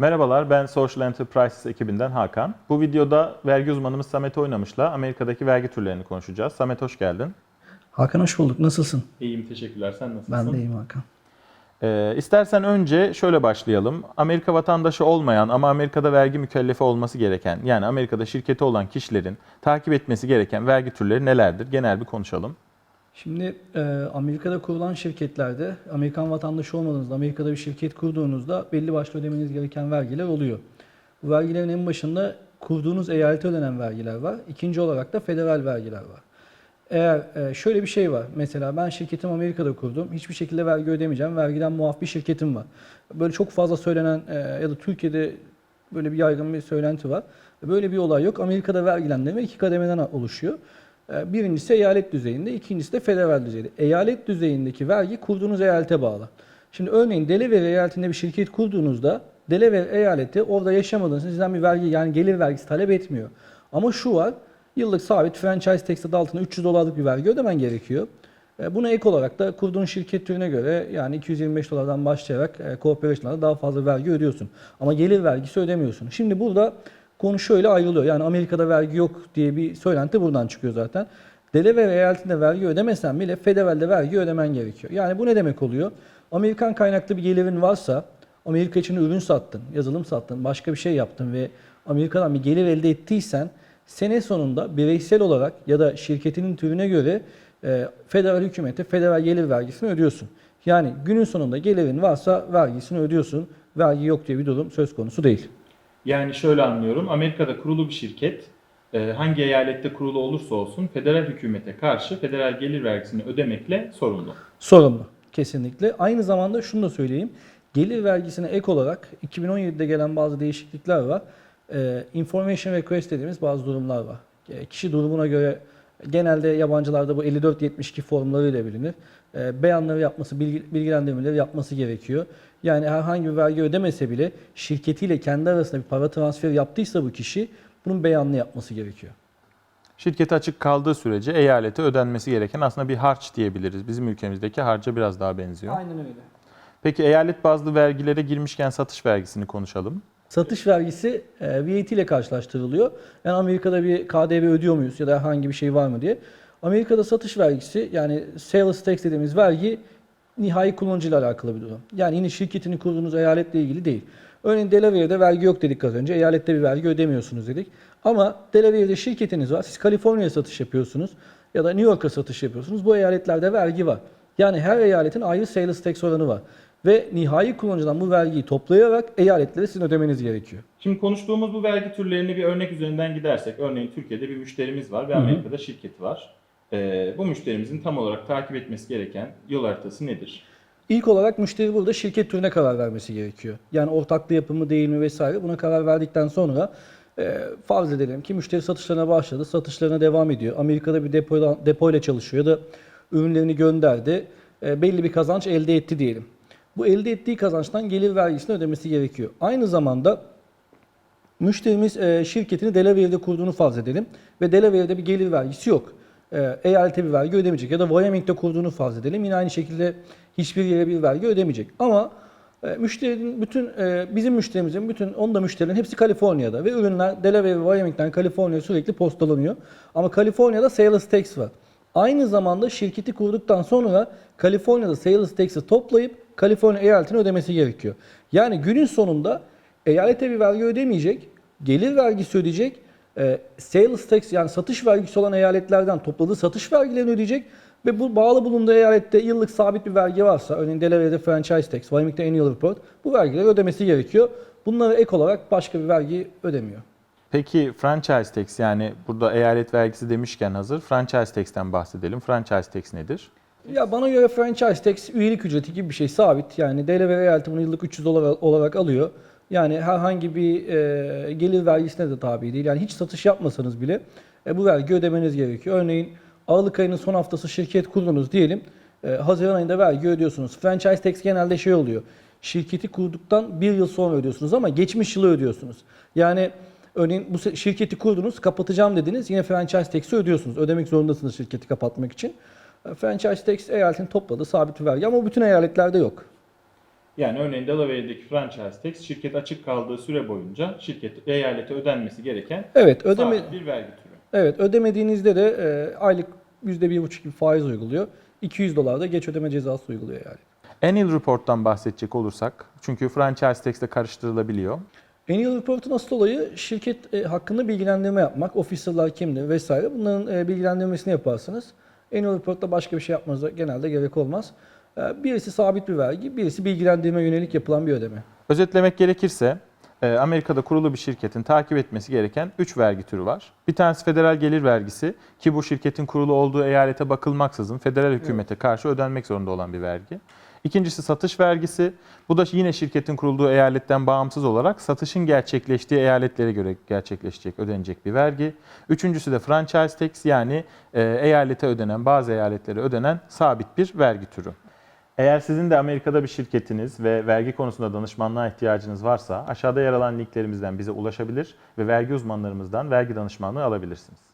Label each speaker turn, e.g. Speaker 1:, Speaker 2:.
Speaker 1: Merhabalar, ben Social Enterprises ekibinden Hakan. Bu videoda vergi uzmanımız Samet Oynamış'la Amerika'daki vergi türlerini konuşacağız. Samet hoş geldin.
Speaker 2: Hakan hoş bulduk. Nasılsın?
Speaker 1: İyiyim, teşekkürler. Sen nasılsın?
Speaker 2: Ben de iyiyim Hakan.
Speaker 1: Ee, istersen önce şöyle başlayalım. Amerika vatandaşı olmayan ama Amerika'da vergi mükellefi olması gereken, yani Amerika'da şirketi olan kişilerin takip etmesi gereken vergi türleri nelerdir? Genel bir konuşalım.
Speaker 2: Şimdi e, Amerika'da kurulan şirketlerde, Amerikan vatandaşı olmadığınızda, Amerika'da bir şirket kurduğunuzda belli başlı ödemeniz gereken vergiler oluyor. Bu vergilerin en başında kurduğunuz eyalete ödenen vergiler var. İkinci olarak da federal vergiler var. Eğer e, şöyle bir şey var. Mesela ben şirketimi Amerika'da kurdum. Hiçbir şekilde vergi ödemeyeceğim. Vergiden muaf bir şirketim var. Böyle çok fazla söylenen e, ya da Türkiye'de böyle bir yaygın bir söylenti var. Böyle bir olay yok. Amerika'da vergilendirme iki kademeden oluşuyor. E, Birincisi eyalet düzeyinde, ikincisi de federal düzeyde. Eyalet düzeyindeki vergi kurduğunuz eyalete bağlı. Şimdi örneğin Delaware eyaletinde bir şirket kurduğunuzda Delaware eyaleti orada yaşamadığınız için sizden bir vergi yani gelir vergisi talep etmiyor. Ama şu var, yıllık sabit franchise tax adı altında 300 dolarlık bir vergi ödemen gerekiyor. E, Buna ek olarak da kurduğun şirket türüne göre yani 225 dolardan başlayarak e, corporation'larda daha fazla vergi ödüyorsun. Ama gelir vergisi ödemiyorsun. Şimdi burada konu şöyle ayrılıyor. Yani Amerika'da vergi yok diye bir söylenti buradan çıkıyor zaten. Delaware eyaletinde vergi ödemesen bile federalde vergi ödemen gerekiyor. Yani bu ne demek oluyor? Amerikan kaynaklı bir gelirin varsa, Amerika için ürün sattın, yazılım sattın, başka bir şey yaptın ve Amerika'dan bir gelir elde ettiysen sene sonunda bireysel olarak ya da şirketinin türüne göre e, federal hükümete federal gelir vergisini ödüyorsun. Yani günün sonunda gelirin varsa vergisini ödüyorsun. Vergi yok diye bir durum söz konusu değil.
Speaker 1: Yani şöyle anlıyorum, Amerika'da kurulu bir şirket e, hangi eyalette kurulu olursa olsun federal hükümete karşı federal gelir vergisini ödemekle sorumlu.
Speaker 2: Sorumlu. Kesinlikle. Aynı zamanda şunu da söyleyeyim. Gelir vergisine ek olarak 2017'de gelen bazı değişiklikler var. Ee, information request dediğimiz bazı durumlar var. Ee, kişi durumuna göre genelde yabancılarda bu 54-72 formlarıyla bilinir. Ee, beyanları yapması, bilgi, bilgilendirmeleri yapması gerekiyor. Yani herhangi bir vergi ödemese bile şirketiyle kendi arasında bir para transferi yaptıysa bu kişi bunun beyanını yapması gerekiyor.
Speaker 1: Şirketi açık kaldığı sürece eyalete ödenmesi gereken aslında bir harç diyebiliriz. Bizim ülkemizdeki harca biraz daha benziyor.
Speaker 2: Aynen öyle.
Speaker 1: Peki eyalet bazlı vergilere girmişken satış vergisini konuşalım.
Speaker 2: Satış vergisi e, VAT ile karşılaştırılıyor. Yani Amerika'da bir KDV ödüyor muyuz ya da herhangi bir şey var mı diye. Amerika'da satış vergisi yani sales tax dediğimiz vergi nihai kullanıcıyla alakalı bir durum. Yani yine şirketini kurduğunuz eyaletle ilgili değil. Örneğin Delaware'de vergi yok dedik az önce. Eyalette bir vergi ödemiyorsunuz dedik. Ama Delaware'de şirketiniz var. Siz Kaliforniya'ya satış yapıyorsunuz ya da New York'a satış yapıyorsunuz. Bu eyaletlerde vergi var. Yani her eyaletin ayrı sales tax oranı var. Ve nihai kullanıcıdan bu vergiyi toplayarak eyaletlere sizin ödemeniz gerekiyor.
Speaker 1: Şimdi konuştuğumuz bu vergi türlerini bir örnek üzerinden gidersek, örneğin Türkiye'de bir müşterimiz var ve. Amerika'da şirketi var. Ee, bu müşterimizin tam olarak takip etmesi gereken yol haritası nedir?
Speaker 2: İlk olarak müşteri burada şirket türüne karar vermesi gerekiyor. Yani ortaklı yapımı değil mi vesaire buna karar verdikten sonra e, farz edelim ki müşteri satışlarına başladı, satışlarına devam ediyor. Amerika'da bir depoyla, depoyla çalışıyor ya da ürünlerini gönderdi, e, belli bir kazanç elde etti diyelim. Bu elde ettiği kazançtan gelir vergisini ödemesi gerekiyor. Aynı zamanda Müşterimiz e, şirketini Delaware'de kurduğunu farz edelim ve Delaware'de bir gelir vergisi yok. E, eyalete bir vergi ödemeyecek ya da Wyoming'de kurduğunu farz edelim. Yine aynı şekilde hiçbir yere bir vergi ödemeyecek. Ama e, müşterinin bütün e, bizim müşterimizin bütün onda müşterilerin hepsi Kaliforniya'da ve ürünler Delaware ve Wyoming'den Kaliforniya'ya sürekli postalanıyor. Ama Kaliforniya'da sales tax var. Aynı zamanda şirketi kurduktan sonra Kaliforniya'da sales tax'i toplayıp Kaliforniya eyaletine ödemesi gerekiyor. Yani günün sonunda eyalete bir vergi ödemeyecek, gelir vergisi ödeyecek, e, sales tax yani satış vergisi olan eyaletlerden topladığı satış vergilerini ödeyecek ve bu bağlı bulunduğu eyalette yıllık sabit bir vergi varsa, örneğin Delaware'de franchise tax, Wyoming'de annual report, bu vergileri ödemesi gerekiyor. Bunlara ek olarak başka bir vergi ödemiyor.
Speaker 1: Peki franchise tax yani burada eyalet vergisi demişken hazır franchise tax'ten bahsedelim. Franchise tax nedir?
Speaker 2: Ya bana göre franchise tax üyelik ücreti gibi bir şey sabit. Yani Delaware eyaleti bunu yıllık 300 dolar olarak alıyor. Yani herhangi bir e, gelir vergisine de tabi değil. Yani hiç satış yapmasanız bile e, bu vergi ödemeniz gerekiyor. Örneğin Aralık ayının son haftası şirket kurdunuz diyelim. E, Haziran ayında vergi ödüyorsunuz. Franchise tax genelde şey oluyor. Şirketi kurduktan bir yıl sonra ödüyorsunuz ama geçmiş yılı ödüyorsunuz. Yani örneğin bu şirketi kurdunuz, kapatacağım dediniz. Yine franchise tax'i ödüyorsunuz. Ödemek zorundasınız şirketi kapatmak için. E, Franchise tax eyaletin topladığı sabit bir vergi ama bu bütün eyaletlerde yok.
Speaker 1: Yani örneğin Delaware'deki franchise tax şirket açık kaldığı süre boyunca şirket eyalete ödenmesi gereken
Speaker 2: Evet, ödeme
Speaker 1: sabit bir vergi türü.
Speaker 2: Evet, ödemediğinizde de e, aylık %1,5 gibi faiz uyguluyor. 200 dolar da geç ödeme cezası uyguluyor yani.
Speaker 1: Annual Report'tan bahsedecek olursak, çünkü franchise tax ile karıştırılabiliyor.
Speaker 2: Annual Report'un asıl olayı şirket e, hakkında bilgilendirme yapmak. Officer'lar kimdir vesaire. Bunların e, bilgilendirmesini yaparsınız. Annual Report'ta başka bir şey yapmanıza genelde gerek olmaz. E, birisi sabit bir vergi, birisi bilgilendirme yönelik yapılan bir ödeme.
Speaker 1: Özetlemek gerekirse e, Amerika'da kurulu bir şirketin takip etmesi gereken 3 vergi türü var. Bir tanesi federal gelir vergisi ki bu şirketin kurulu olduğu eyalete bakılmaksızın federal hükümete karşı ödenmek zorunda olan bir vergi. İkincisi satış vergisi. Bu da yine şirketin kurulduğu eyaletten bağımsız olarak satışın gerçekleştiği eyaletlere göre gerçekleşecek, ödenecek bir vergi. Üçüncüsü de franchise tax yani e, eyalete ödenen, bazı eyaletlere ödenen sabit bir vergi türü. Eğer sizin de Amerika'da bir şirketiniz ve vergi konusunda danışmanlığa ihtiyacınız varsa aşağıda yer alan linklerimizden bize ulaşabilir ve vergi uzmanlarımızdan vergi danışmanlığı alabilirsiniz.